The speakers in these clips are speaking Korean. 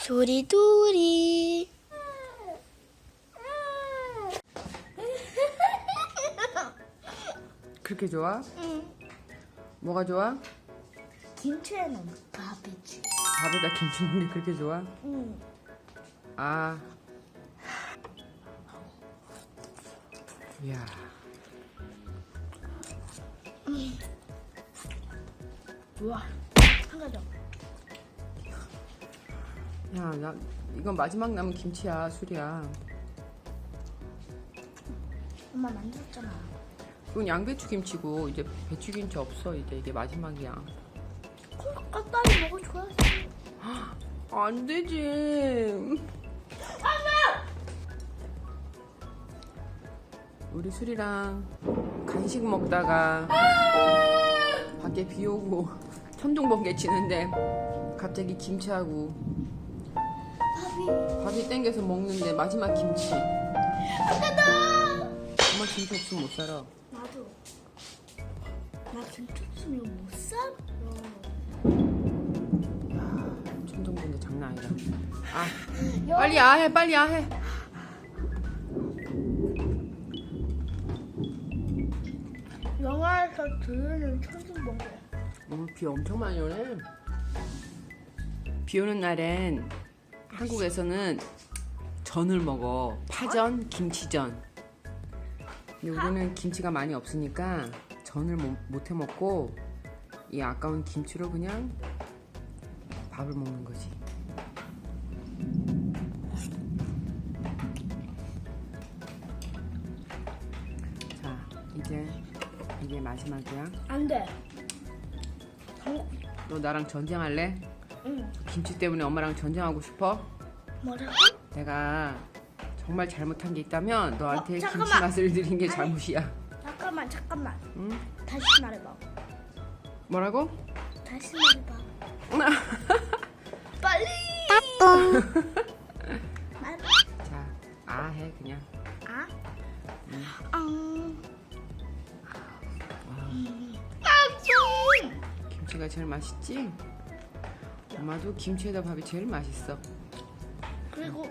소리돌이 그렇게 좋아? 응. 뭐가 좋아? 김치에는 밥이지. 밥에다 김치 먹는 게 그렇게 좋아? 응. 아. 이야. 우와. 한 가지. 야, 나 이건 마지막 남은 김치야, 술이야. 엄마 만들었잖아. 이건 양배추 김치고 이제 배추 김치 없어. 이제 이게 마지막이야. 콩 깍다리 먹어줘야지. 안 되지. 우리 술이랑 간식 먹다가 밖에 비 오고 천둥번개 치는데 갑자기 김치하고 밥이. 땡겨서 먹는데 마지막 김치. 아까다. 정말 김치 없으면 못 살아. 나도. 나 김치 없으면 못 살아. 천둥번개 장난 아니다. 아, 빨리 아해, 빨리 아해. 영화에서 들으는 천둥 번개. 오늘 비 엄청 많이 오네. 비 오는 날엔 한국에서는 전을 먹어. 파전, 김치전. 근데 우리는 김치가 많이 없으니까 전을 못, 못해 먹고 이 아까운 김치로 그냥 밥을 먹는 거지. 자, 이제 이게 마지막이야. 안 돼. 너 나랑 전쟁할래? 응. 김치 때문에 엄마랑 전쟁하고 싶어? 뭐라고? 내가 정말 잘못한 게 있다면 너한테 어, 김치 잠깐만. 맛을 드린 게 아니. 잘못이야. 잠깐만, 잠깐만. 응? 다시 말해봐. 뭐라고? 다시 말해봐. 빨리. 말해봐. 자, 아 해 그냥. 아? 응. 음. 와, 아, 김치가 제일 맛있지? 엄마도 김치에다 밥이 제일 맛있어. 그리고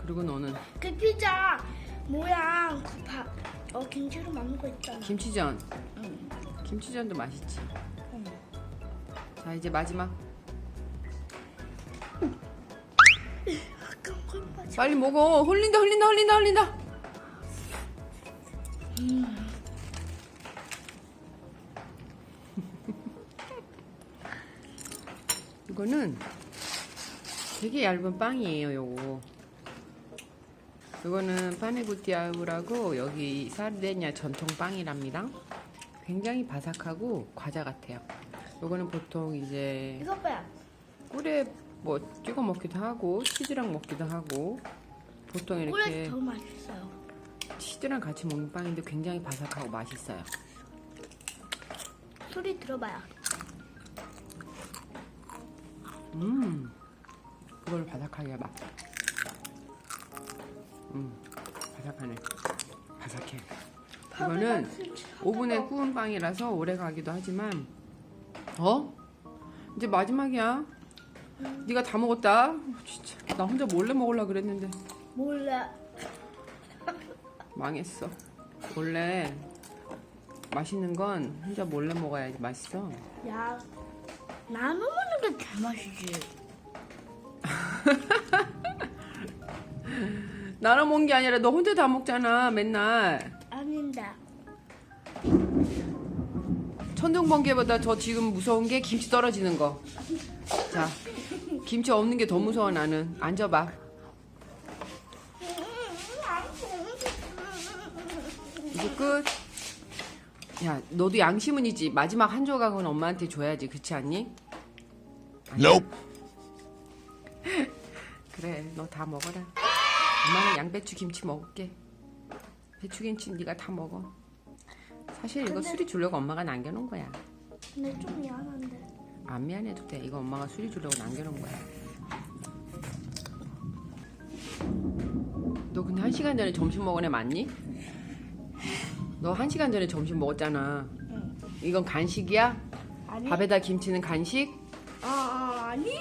그리고 너는 그 피자 모양 그 밥, 어 김치로 만든 거 있잖아. 김치전. 응. 김치전도 맛있지. 응. 자, 이제 마지막. 맞아. 빨리 먹어. 흘린다, 흘린다, 흘린다, 흘린다. 이거는 되게 얇은 빵이에요, 요거. 이거는 파네구띠아우라고 여기 사르데냐 전통 빵이랍니다. 굉장히 바삭하고 과자 같아요. 요거는 보통 이제 이거. 꿀에 뭐 찍어 먹기도 하고 치즈랑 먹기도 하고 보통 이렇게 더 맛있어요. 치즈랑 같이 먹는 빵인데 굉장히 바삭하고 맛있어요. 소리 들어봐요. 음, 그걸 바삭하게 해봐. 음, 바삭하네. 바삭해. 이거는 오븐에 구운 빵이라서 오래 가기도 하지만, 어? 이제 마지막이야. 네가 다 먹었다. 어, 진짜 나 혼자 몰래 먹으려 그랬는데 몰래. 망했어. 원래 맛있는 건 혼자 몰래 먹어야지 맛있어. 야, 나눠 먹 는게 제일 맛이지. 나눠 먹은 게 아니라 너 혼자 다 먹잖아 맨날. 아닌데. 천둥번개보다 더 지금 무서운 게 김치 떨어지는 거. 자, 김치 없는 게 더 무서워 나는. 앉아봐. 이제 끝. 야, 너도 양심은 있지. 마지막 한 조각은 엄마한테 줘야지. 그렇지 않니? Nope. 그래, 너 다 먹어라. 엄마는 양배추 김치 먹을게. 배추 김치 네가 다 먹어. 사실 이거 근데- 술이 주려고 엄마가 남겨놓은 거야. 근데 좀 미안한데. 안 미안해도 돼. 이거 엄마가 술이 주려고 남겨놓은 거야. 너 근데 한 시간 전에 점심 먹은 애 맞니? 너 한 시간 전에 점심 먹었잖아. 응. 이건 간식이야? 아니. 밥에다 김치는 간식? 아, 아, 아니.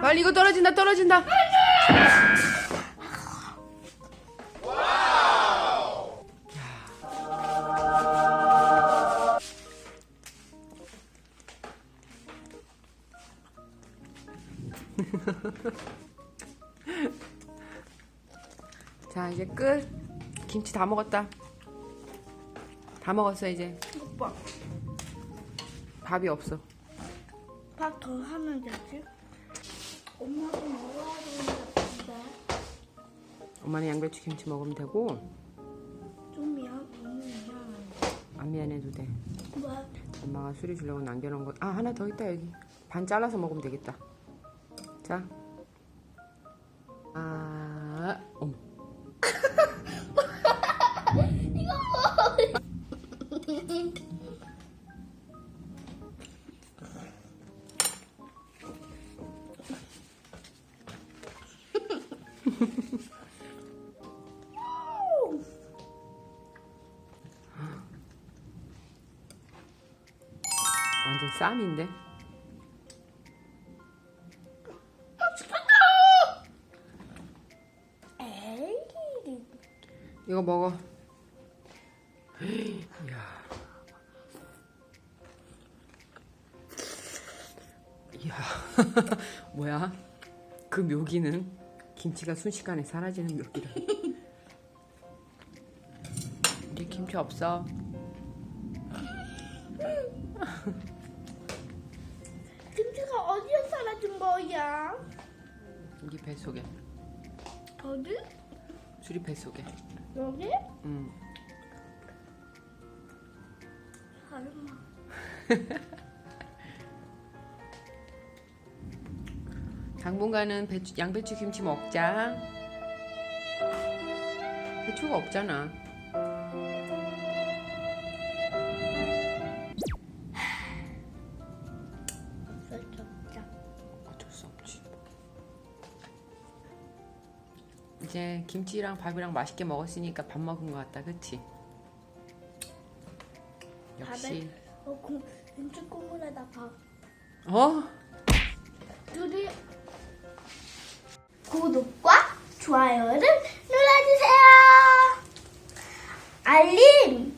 빨리 이거 떨어진다 떨어진다. 자 이제 끝. 김치 다 먹었다. 다 먹었어 이제. 오빠 밥이 없어. 밥 더 하면 되지? 엄마도 먹어야 되는 것 같은데 엄마는 양배추 김치 먹으면 되고 좀 미안 너무 미안한데 안 미안해도 돼. 왜? 엄마가 술이 주려고 남겨놓은 거. 아 하나 더 있다 여기. 반 잘라서 먹으면 되겠다. 자. 완전 쌈인데. 에이 이거 먹어. 이야. 이야. 뭐야? 그 묘기는 김치가 순식간에 사라지는 묘기라. 이제 김치 없어. 김치가 어디에 사라진 거야? 우리 뱃속에. 어디? 수리 뱃속에. 여기? 응. 설마 당분간은 배추, 양배추 김치 먹자. 배추가 없잖아. 살짝 어쩔 수 없지. 이제 김치랑 밥이랑 맛있게 먹었으니까 밥 먹은 것 같다, 그치? 역시. 어, 공, 김치 국물에다 밥 어? 구독과 좋아요를 눌러주세요. 알림